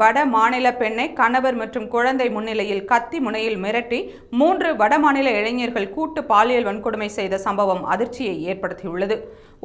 வட மாநில பெண்ணை கணவர் மற்றும் குழந்தை முன்னிலையில் கத்தி முனையில் மிரட்டி மூன்று வடமாநில இளைஞர்கள் கூட்டு பாலியல் வன்கொடுமை செய்த சம்பவம் அதிர்ச்சியை ஏற்படுத்தியுள்ளது.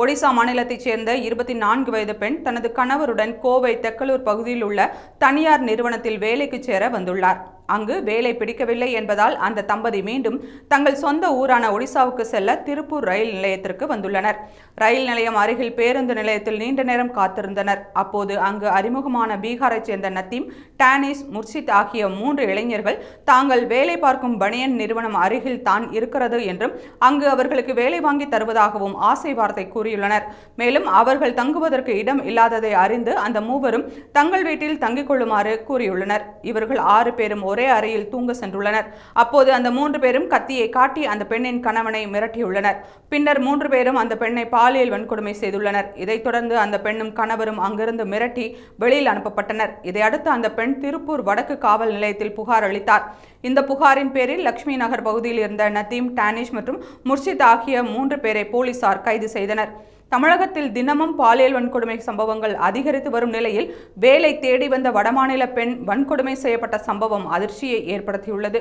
ஒடிசா மாநிலத்தைச் சேர்ந்த இருபத்தி நான்கு வயது பெண் தனது கணவருடன் கோவை தெக்கலூர் பகுதியில் உள்ள தனியார் நிறுவனத்தில் வேலைக்கு சேர வந்துள்ளார். அங்கு வேலை பிடிக்கவில்லை என்பதால் அந்த தம்பதி மீண்டும் தங்கள் சொந்த ஊரான ஒடிசாவுக்கு செல்ல திருப்பூர் ரயில் நிலையத்திற்கு வந்துள்ளனர். ரயில் நிலையம் அருகில் பேருந்து நிலையத்தில் நீண்ட நேரம் காத்திருந்தனர். அப்போது அங்கு அறிமுகமான பீகாரைச் சேர்ந்த நத்தீம் டானிஸ் முர்ஷித் ஆகிய மூன்று இளைஞர்கள் தாங்கள் வேலை பார்க்கும் பனியன் நிறுவனம் அருகில் தான் இருக்கிறது என்றும் அங்கு அவர்களுக்கு வேலை வாங்கி தருவதாகவும் ஆசை வார்த்தை கூறியுள்ளனர். மேலும் அவர்கள் தங்குவதற்கு இடம் இல்லாததை அறிந்து அந்த மூவரும் தங்கள் வீட்டில் தங்கிக் கொள்ளுமாறு கூறியுள்ளனர். இவர்கள் ஆறு பேரும் ஒரு அறையில் தூங்க சென்றுள்ளனர். அப்போது அந்த மூன்று பேரும் கத்தியை காட்டி அந்த பெண்ணின் கணவனை மிரட்டியுள்ளனர். பின்னர் மூன்று பேரும் அந்த பெண்ணை பாலியல் வன்கொடுமை செய்துள்ளனர். இதைத் தொடர்ந்து அந்த பெண்ணும் கணவரும் அங்கிருந்து மிரட்டி வெளியில் அனுப்பப்பட்டனர். இதையடுத்து அந்த பெண் திருப்பூர் வடக்கு காவல் நிலையத்தில் புகார் அளித்தார். இந்த புகாரின் பேரில் லட்சுமி நகர் பகுதியில் இருந்த நதீம் டானிஷ் மற்றும் முர்ஷித் ஆகிய மூன்று பேரை போலீசார் கைது செய்தனர். தமிழகத்தில் தினமும் பாலியல் வன்கொடுமை சம்பவங்கள் அதிகரித்து வரும் நிலையில் வேலை தேடி வந்த வடமாநில பெண் வன்கொடுமை செய்யப்பட்ட சம்பவம் அதிர்ச்சியை ஏற்படுத்தியுள்ளது.